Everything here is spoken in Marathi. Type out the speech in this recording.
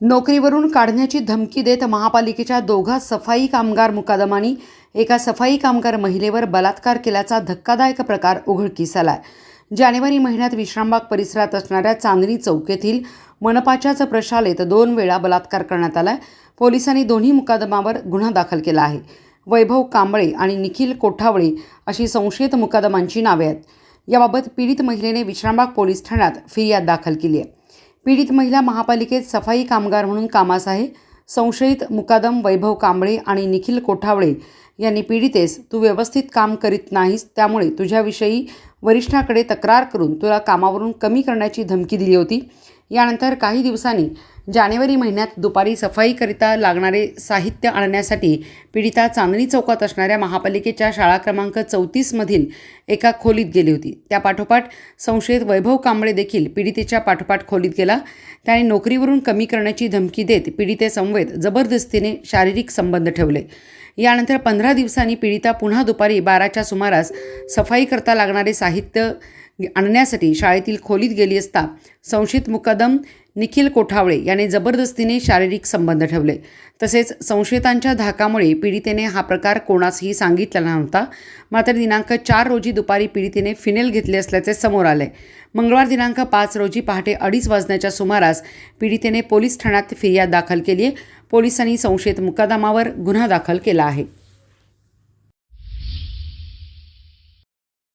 नोकरीवरून काढण्याची धमकी देत महापालिकेच्या दोघा सफाई कामगार मुकादमानी एका सफाई कामगार महिलेवर बलात्कार केल्याचा धक्कादायक प्रकार उघडकीस आलाय जानेवारी महिन्यात विश्रामबाग परिसरात असणाऱ्या चांदणी चौक येथील मनपाच्याच प्रशालेत दोन वेळा बलात्कार करण्यात आलाय. पोलिसांनी दोन्ही मुकादमावर गुन्हा दाखल केला आहे. वैभव कांबळे आणि निखिल कोठावळे अशी संशयित मुकादमांची नावे आहेत. याबाबत पीडित महिलेने विश्रामबाग पोलीस ठाण्यात फिर्याद दाखल केली आहे. पीडित महिला महापालिकेत सफाई कामगार म्हणून कामास आहे. संशयित मुकादम वैभव कांबळे आणि निखिल कोठावळे यांनी पीडितेस तू व्यवस्थित काम करीत नाहीस त्यामुळे तुझ्याविषयी वरिष्ठाकडे तक्रार करून तुला कामावरून कमी करण्याची धमकी दिली होती. यानंतर काही दिवसांनी जानेवारी महिन्यात दुपारी सफाईकरिता लागणारे साहित्य आणण्यासाठी पीडिता चांदणी चौकात असणाऱ्या महापालिकेच्या शाळा क्रमांक चौतीसमधील एका खोलीत गेली होती. त्या पाठोपाठ संशयित वैभव कांबळे देखील पीडितेच्या पाठोपाठ खोलीत गेला. त्याने नोकरीवरून कमी करण्याची धमकी देत पीडितेसमवेत जबरदस्तीने शारीरिक संबंध ठेवले. यानंतर पंधरा दिवसांनी पीडिता पुन्हा दुपारी बाराच्या सुमारास सफाई करता लागणारे साहित्य आणण्यासाठी शाळेतील खोलीत गेली असता संशयित मुकदम निखिल कोठावळे याने जबरदस्तीने शारीरिक संबंध ठेवले. तसेच संशयितांच्या धाकामुळे पीडितेने हा प्रकार कोणासही सांगितला नव्हता. मात्र दिनांक चार रोजी दुपारी पीडितेने फिनेल घेतले असल्याचे समोर आले. मंगळवार दिनांक पाच रोजी पहाटे अडीच वाजण्याच्या सुमारास पीडितेने पोलीस ठाण्यात फिर्याद दाखल केली आहे पोलिसांनी संशयित मुकदमावर गुन्हा दाखल केला आहे.